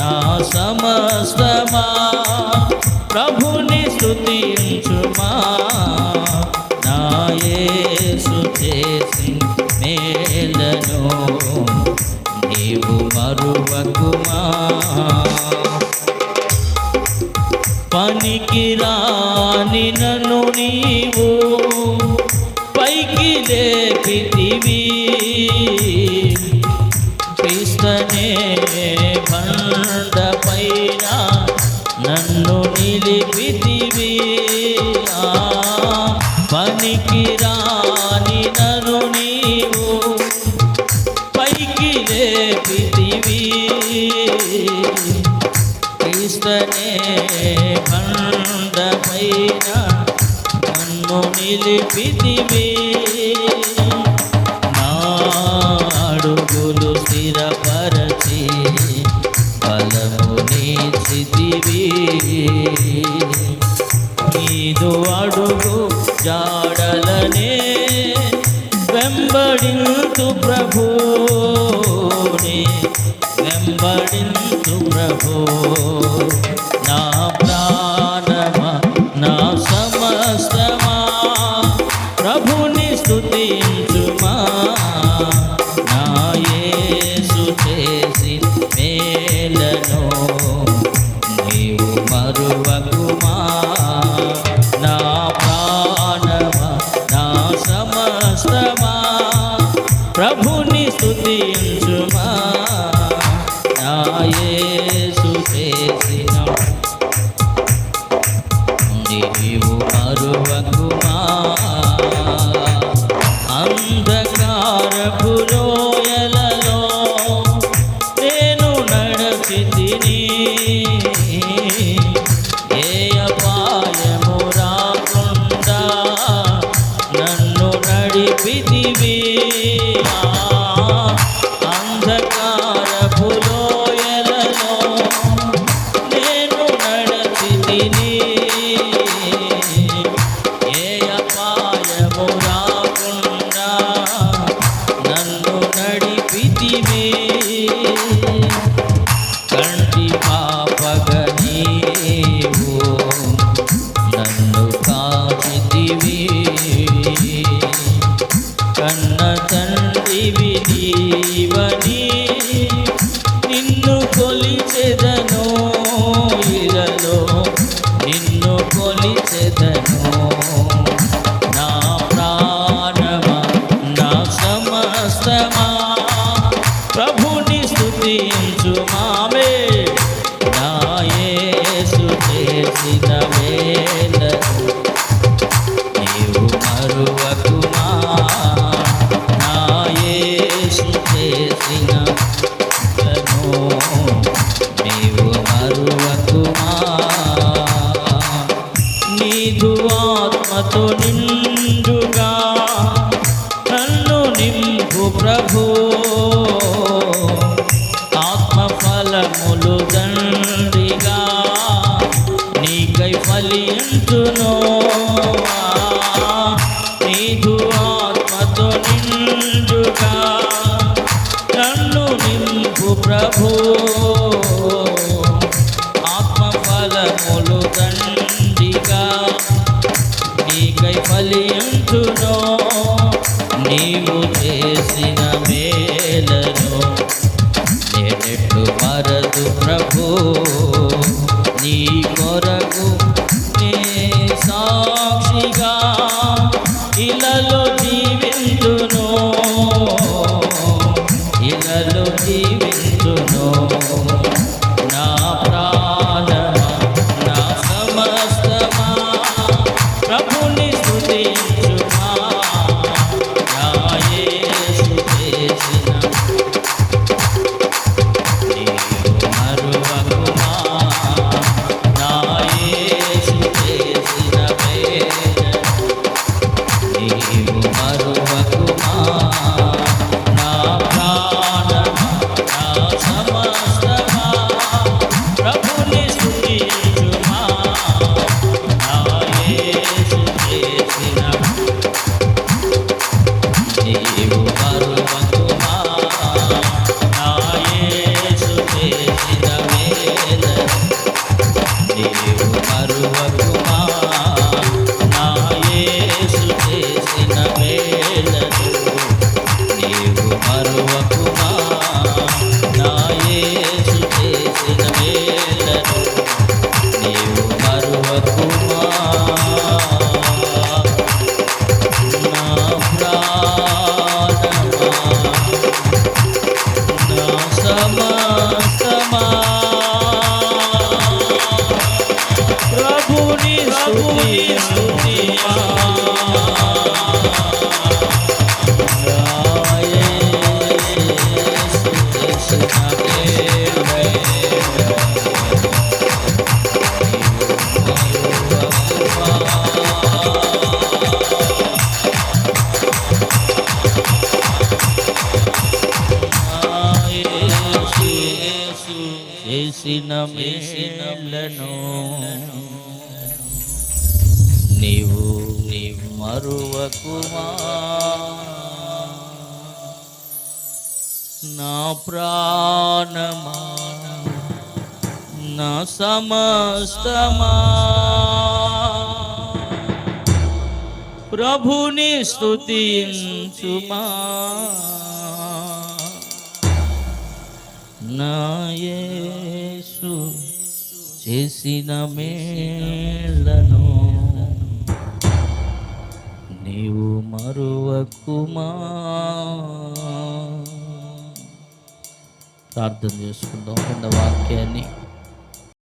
నా సమస్తమా ప్రభుని స్థుతించుమా నాయేసు చేసి మేలను నీవు మరువకుమా? పనికి రాని నన్ను నీవు పైకి లేపితివి. రాని నన్ను నీవు పైకి లేపితివి. క్రీస్తనే బండ పైన నన్ను నిలిపితివి. నా స్థిరపరచి బలముని స్థితివి నీదు అడుగు జాడలనే వెంబడింతు ప్రభుని వెంబడింతు ప్రభు చేసిన వేలను నీవు మరువకుమా? నా యేసు చేసిన లను నీవు మరువకుమా? నీదు ఆత్మతో నిండుగా నన్ను నింపు ప్రభు. ఆత్మ ఫలములు దండిగా ఫలించును నీదు ఆత్మతో నిండుగా. నన్ను నింపు ప్రభు ఆత్మ ఫలములు దండిగా. నీకై ఫలించును నీవు చేసిన Rama చేసిన మేసినలను నీవు నీవు మరువకుమా? నా ప్రాణమా? నా సమస్తమా? ప్రభుని స్తుతించుమా? నాయసు చేసిన మేళ్ళను నీవు మరువకుమా? ప్రార్థన చేసుకుందాం. కింద వాక్యాన్ని